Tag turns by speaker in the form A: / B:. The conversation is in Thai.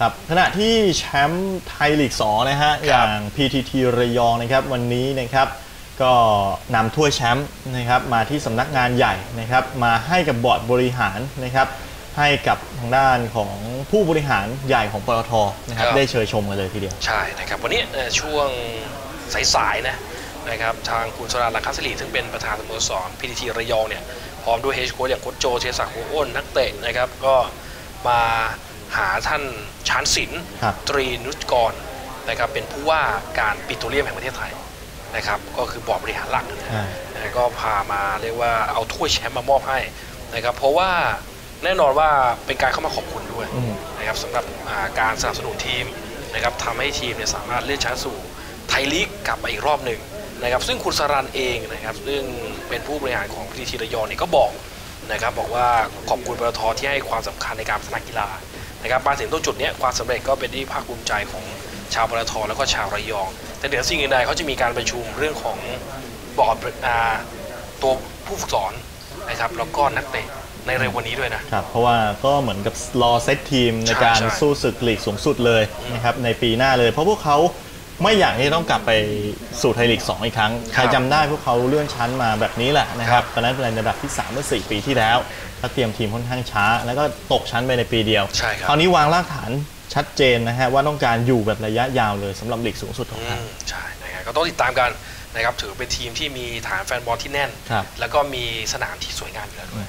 A: ครับขณะที่แชมป์ไทยลีก2นะฮะอย่าง PTT ระยองนะครับวันนี้นะครับก็นำถ้วยแชมป์นะครับมาที่สำนักงานใหญ่นะครับมาให้กับบอร์ดบริหารนะครับให้กับทางด้านของผู้บริหารใหญ่ของปตทนะครับ
B: ครับ
A: ได้เชิญชมกันเลยทีเดียว
B: ใช่นะครับ วันนี้เอ่อช่วงสายๆนะนะครับทางคุณสราลังคัสลีซึ่งเป็นประธานสโมสรพีทีทีระยองเนี่ยพร้อมด้วยเฮดโค้ชอย่างโค้ชโจเชยศักดิ์หัวอ้นนักเตะนะครับก็มา หาท่านชานศิลป์
A: ครับ
B: ตรีนุชกรนะครับเป็นผู้ว่าการปิโตรเลียมแห่งประเทศไทยนะครับก็คือบอร์ดบริหารหลักนะ
A: อ่า
B: นะก็พามาเรียกว่าเอาถ้วยแชมป์มามอบให้นะครับเพราะว่าแน่นอนว่าเป็นการเข้ามาขอบคุณด้วย
A: อืม
B: นะครับสำหรับอ่าการสนับสนุนทีมนะครับทำให้ทีมเนี่ยสามารถเลื่อนชั้นสู่ไทยลีกกลับมาอีกรอบหนึ่งนะครับซึ่งคุณสรันเองนะครับซึ่งเป็นผู้บริหารของพีทีระยองเนี่ยก็บอกนะครับบอกว่าขอบคุณปตทที่ให้ความสำคัญในการพัฒนากีฬา นะครับมาถึงตรงจุดเนี้ยความสำเร็จก็เป็นที่ภาคภูมิใจของชาวปตทแล้วก็ชาวระยอง แต่เหนือสิ่งอื่นใดเขาจะมีการประชุมเรื่องของบอร์ดอ่าตัวผู้ฝึกสอนนะครับแล้วก็นักเตะในเร็ววันนี้ด้วยนะ
A: ครับเพราะว่าก็เหมือนกับรอเซตทีมใน
B: ใช่
A: การ
B: ใช่
A: สู้ศึกลีกสูงสุดเลยนะครับในปีหน้าเลย เพราะพวกเขา ไม่อยากที่จะต้องกลับไปสู่ไทยลีก 2 อีกครั้ง ใครจำได้พวกเขาเลื่อนชั้นมาแบบนี้แหละนะครับ ตอนนั้นเป็นในระดับที่ 3 เมื่อ 4 ปีที่แล้วแล้วเตรียมทีมค่อนข้างช้า แล้วก็ตกชั้นไปในปีเดียว
B: ใช่ครับ
A: คราวนี้วางรากฐานชัดเจนนะฮะว่าต้องการอยู่แบบระยะยาวเลยสำหรับลีกสูงสุดของ
B: อื
A: ไทย
B: มใช่นะครับก็ต้องติดตามกันนะครับถือเป็นทีมที่มีฐานแฟนบอลที่แน่น
A: ครับ
B: แล้วก็มีสนามที่สวยงามอยู่แล้วด้วย